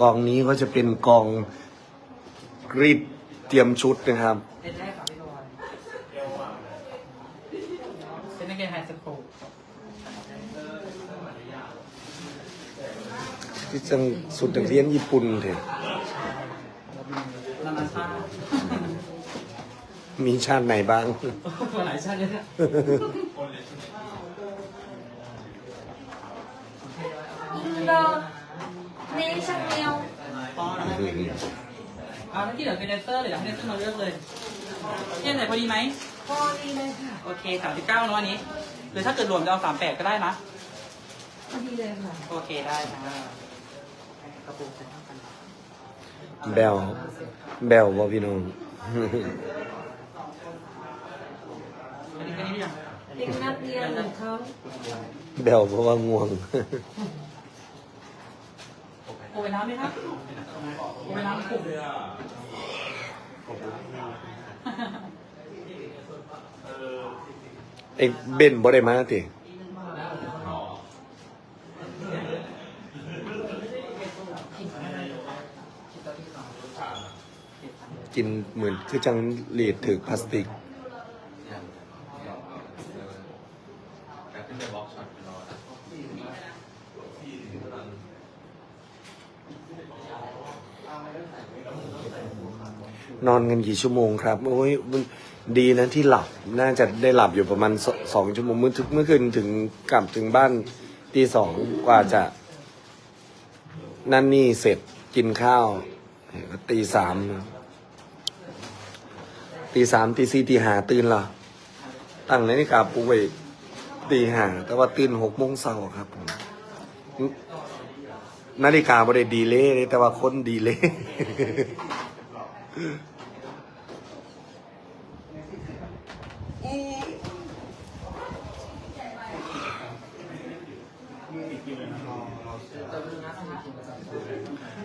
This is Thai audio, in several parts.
กองนี้ก็จะเป็นกองกรีดเตรียมชุดนะครับเด็ดแรกค่ะพี่บอยเป็นนักเรียนไฮสคูลที่จังสุดนักเรียนญี่ปุ่นเถอะนานาชาติมีชาติไหนบ้าง หลายชาติเลยเนี่ยอินโด นีเซียปอนะครับเอาทั้งที่เหลือเป็นเลเซอร์เลยอให้เลเซอร์มาเลือกเลยเนี่ยไหนพอดีไหมพอดีเลยค่ะ โอเคสามสิบเก้าเนาะอันนี้ หรือถ้าเกิดรวมจะเอาสามแปดก็ได้นะ พอดีเลยค่ะ โอเคได้นะกระปุกจะเท่ากันแบลแบลบ่พี่น้องอันนี้แค่นี้หรือยังเป็นนักเรียนของเขาแบลเพราะว่าง่วง โอไปน้ำไหมครับโอไปน้ำกลุ่มไอ้เบนบ่ได้มาติกินเหมือนคือจังหลีดถือพลาสติก นอนกันกี่ชั่วโมงครับ โอ้ยดีนะที่หลับ น่าจะได้หลับอยู่ประมาณสสองชั่วโมงเมื่อเมื่อคืนถึงกลับถึงบ้านตีสองกว่าจะ นั่นนี่เสร็จกินข้าวตีสามตีสามตีสี่ตีห้าตื่นละตั้งนาฬิกาปลุกไว้ตีห้าแต่ว่าตื่นหกโมงเช้าครับผมนาฬิกาบริดีเลยแต่ว่าคนดีเลย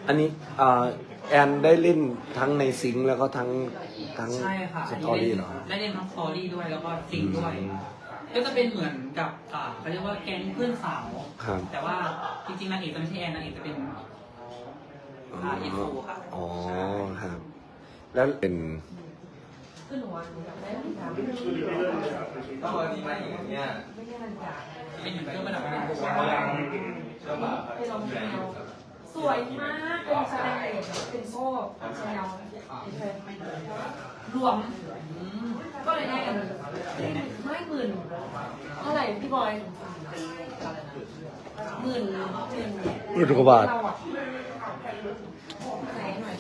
อันนี้เอ่อแอนได้เล่นทั้งในซิงค์แล้วก็ทั้งทั้งใช่ค่ะสอันตอนี้รี่เหรอ ได้เล่นทั้งสตอรี่ด้วยแล้วก็ซิงค์ด้วยก็จะเป็นเหมือนกับอ่าเขาเรียกว่าแก๊งเพื่อนสาว ครับ แต่ว่าจริงๆนางเอกจะไม่ใช่แอนนางเอกจะเป็นอ่าอินโฟค่ะอ๋อครับ แล้วเป็นคือหนูหนูอยากได้นาฬิกาไม่ได้ต้องเอาดีมาอีกอย่างเงี้ยไม่ได้นาฬิกาเป็นเหมือนเครื่องประดับอินโฟให้ลองดูสวยมากเป็นสแตนเลสเป็นโซ่ชาแนลรวมอืมก็เลยได้กันไม่หมื่นเท่าไหร่พี่บอยหมื่นหมื่นหมื่นกว่าบาท เรอะไหนหน่อย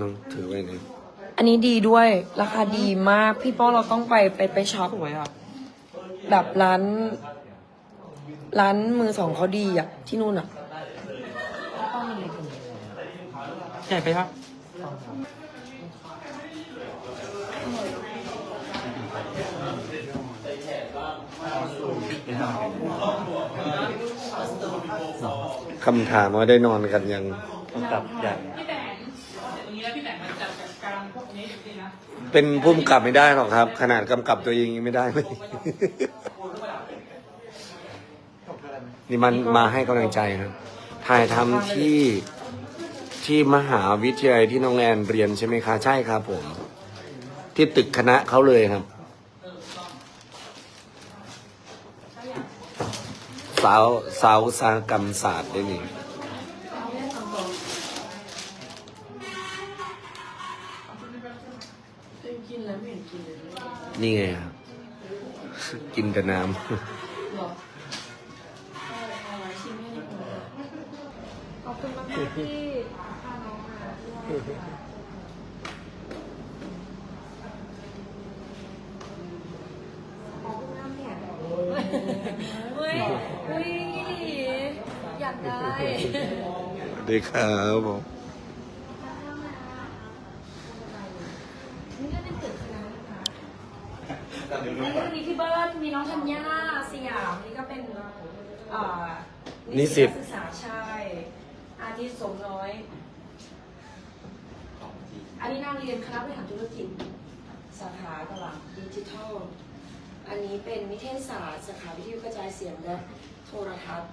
ลองถือไว้หนี่อยอันนี้ดีด้วยราคาดีมาก พี่ป้อเราต้องไปไปไปช็อปสวยอะแบบร้าน ร้านมือสองเขาดีอะ ที่นู่นอะใหญ่ไปครับคำถามว่าได้นอนกันยังต้องกลับอย่างพี่แบงตรง นี้แล้วพี่แบงมันจัดการพวกนี้อยู่ดีนะเป็นผู้กำกับไม่ได้หรอกครับ ขนาดกำกับตัวเองยังไม่ได้เลยนี่มันมาให้กำลังใจครับ ถ่ายทำที่ที่มหาวิทยาลัยที่น้องแอนเรียนใช่ไหมคะใช่ครับผม ที่ตึกคณะเขาเลยครับ สาวสาวอุตสาหกรรมศาสตร์ได้นี่กิน นี่ไงครับ กินแต่น้หรอชิมให้นิดนึงขอบคุณมากๆที่พาน้องมาด้วยขอบคุณมากเนี่ยเฮ้ยอุ้ยอยากได้ำดีครับผม อันนี้ก็มีพี่เบิร์ดมีน้องธัญญาสยามนี่ก็เป็นนิสิตศึกษาใช่อาทิตย์สมน้อยอันนี้นั่งเรียนคณะบริหารธุรกิจ สาขาตลาดดิจิทัล อันนี้เป็นนิเทศศาสตร์สาขาวิทยุกระจายเสียงและโทรทัศน์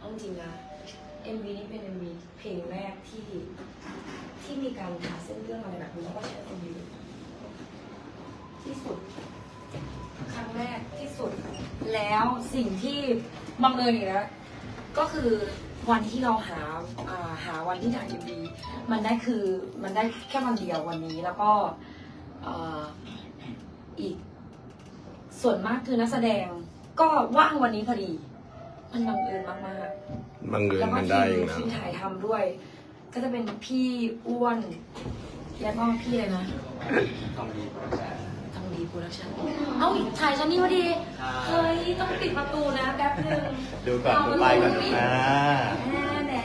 อาจริงนะ MV นี้เป็น MV เพลงแรกที่ที่มีการหาเส้นเรื่องอะไรแบบนี้แล้วก็ใช้ MV ที่สุด ครั้งแรกที่สุด แล้วสิ่งที่บังเอิญอีกแล้วก็คือวันที่เราหาาหาวันที่ถ่าย MV มันได้คือมันได้แค่วันเดียววันนี้แล้วก็อีกส่วนมากคือนักแสดงก็ว่างวันนี้พอดี มันบังเอิญมากๆ บังเอิญแล้วก็มันทีได้มเองนะ ทีมถ่ายทำด้วย ก็จะเป็นพี่อ้วนแล้วก็พี่อะไรนะทองดีโปรดักชั่นเอ้าถ่ายชั้นนี้พอดีเฮ้ยต้องปิดประตูนะแป๊บนึงดูก่อนดูไปก่อนอ่าแน่แน่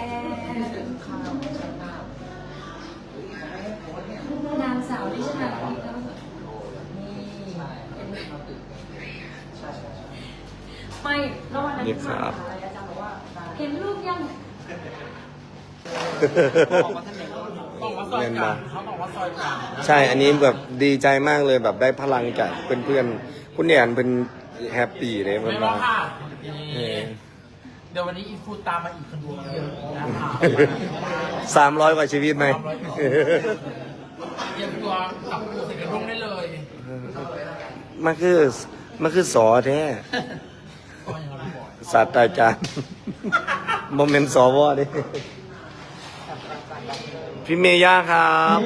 นางสาวที่ชนะนี่ก็นี่เป็นไม่แล้ววันนั้นที่มาหาอะไรอาจารย์บอกว่า เห็นรูปยังบอกว่าท่านเองบอกว่าซอยกลางเขาบอกว่าซอยกลางใช่ อันนี้แบบดีใจมากเลยแบบได้พลังจากเพื่อนๆคุณแอนเป็นแฮปปี้เลยไม่มันว่ามาค่ะเออเดี๋ยววันนี้อีฟูตามมาอีกคนดูเยอะนะคะสามร้อยกว่าชีวิตไหมเตรียมตัวกลับปูใส่กระด้งได้เลยมันคือมันคือสอแท้ก็ยังเราบอกศาสตราจารย์ โมเมนต์สวเด้พี่เมย่าครับ